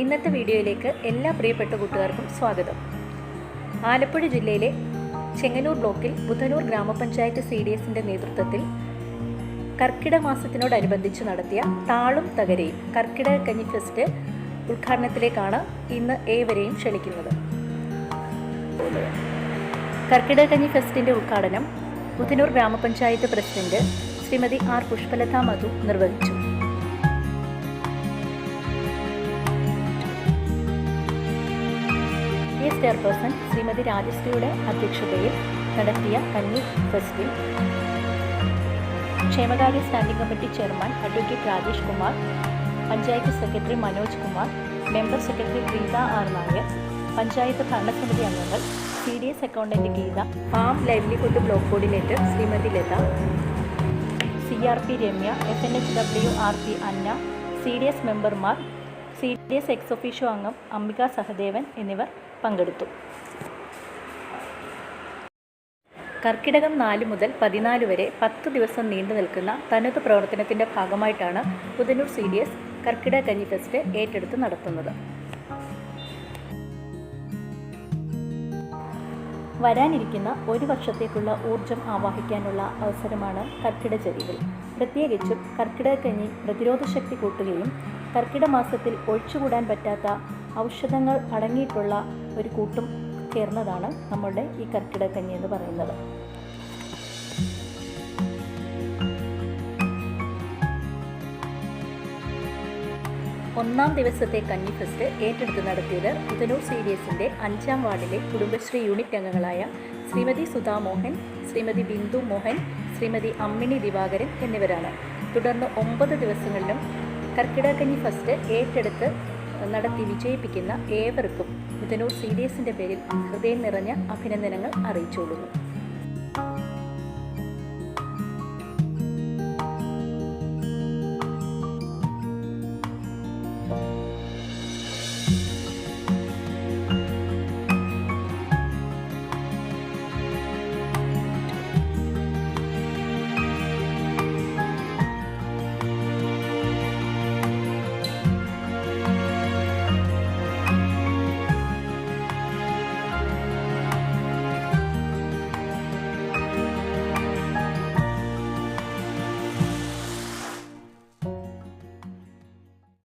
ഇന്നത്തെ വീഡിയോയിലേക്ക് എല്ലാ പ്രിയപ്പെട്ട കൂട്ടുകാർക്കും സ്വാഗതം. ആലപ്പുഴ ജില്ലയിലെ ചെങ്ങന്നൂർ ബ്ലോക്കിൽ ബുധനൂർ ഗ്രാമപഞ്ചായത്ത് സി ഡി എസിന്റെ നേതൃത്വത്തിൽ കർക്കിടക മാസത്തിനോടനുബന്ധിച്ച് നടത്തിയ താളും തകരയും കർക്കിടക കഞ്ഞി ഫെസ്റ്റ് ഉദ്ഘാടനത്തിലേക്കാണ് ഇന്ന് ഏവരെയും ക്ഷണിക്കുന്നത്. കർക്കിടക കഞ്ഞി ഫെസ്റ്റിന്റെ ഉദ്ഘാടനം ബുധനൂർ ഗ്രാമപഞ്ചായത്ത് പ്രസിഡന്റ് ശ്രീമതി ആർ പുഷ്പലത മധു നിർവഹിച്ചു. എസ് ചെയർപേഴ്സൺ ശ്രീമതി രാജശ്രീയുടെ അധ്യക്ഷതയിൽ നടത്തിയ കന്നി ഫെസ്റ്റിൽ. ക്ഷേമകാര്യ standing committee chairman advocate Rajesh Kumar panchayat secretary Manoj Kumar member secretary Preetha R Nair panchayat ഭരണസമിതി അംഗങ്ങൾ C D S accountant Geetha farm livelihood block coordinator Shrimati Latha C R P Ramya F N H W R P Anna C D S മെമ്പർമാർ C D S ex officio അംഗം അംബിക സഹദേവൻ എന്നിവർ പങ്കെടുത്തു. കർക്കിടകം നാല് മുതൽ പതിനാല് വരെ പത്ത് ദിവസം നീണ്ടു നിൽക്കുന്ന തനത് പ്രവർത്തനത്തിന്റെ ഭാഗമായിട്ടാണ് പുതനൂർ സി ഡി എസ് കർക്കിടക കഞ്ഞി ഫെസ്റ്റ് ഏറ്റെടുത്ത് നടത്തുന്നത്. വരാനിരിക്കുന്ന ഒരു വർഷത്തേക്കുള്ള ഊർജം ആവാഹിക്കാനുള്ള അവസരമാണ് കർക്കിടചരികൾ പ്രത്യേകിച്ചും കർക്കിടക കഞ്ഞി പ്രതിരോധശക്തി കൂട്ടുകയും കർക്കിടക മാസത്തിൽ ഒഴിച്ചുകൂടാൻ പറ്റാത്ത ഔഷധങ്ങൾ അടങ്ങിയിട്ടുള്ള ഒരു കൂട്ടും ചേർന്നതാണ് നമ്മളുടെ ഈ കർക്കിടകക്കഞ്ഞി എന്ന് പറയുന്നത്. ഒന്നാം ദിവസത്തെ കഞ്ഞി ഫെസ്റ്റ് ഏറ്റെടുത്ത് നടത്തിയത് പുതനൂർ സി ഡി എസിന്റെ അഞ്ചാം വാർഡിലെ കുടുംബശ്രീ യൂണിറ്റ് അംഗങ്ങളായ ശ്രീമതി സുധാ മോഹൻ ശ്രീമതി ബിന്ദു മോഹൻ ശ്രീമതി അമ്മിണി ദിവാകരൻ എന്നിവരാണ്. തുടർന്ന് ഒമ്പത് ദിവസങ്ങളിലും കർക്കിടകക്കഞ്ഞി ഫസ്റ്റ് ഏറ്റെടുത്ത് നടത്തി വിജയിപ്പിക്കുന്ന ഏവർക്കും പുതനൂർ സി ഡി എസിന്റെ പേരിൽ ഹൃദയം നിറഞ്ഞ അഭിനന്ദനങ്ങൾ അറിയിച്ചുകൊള്ളുന്നു.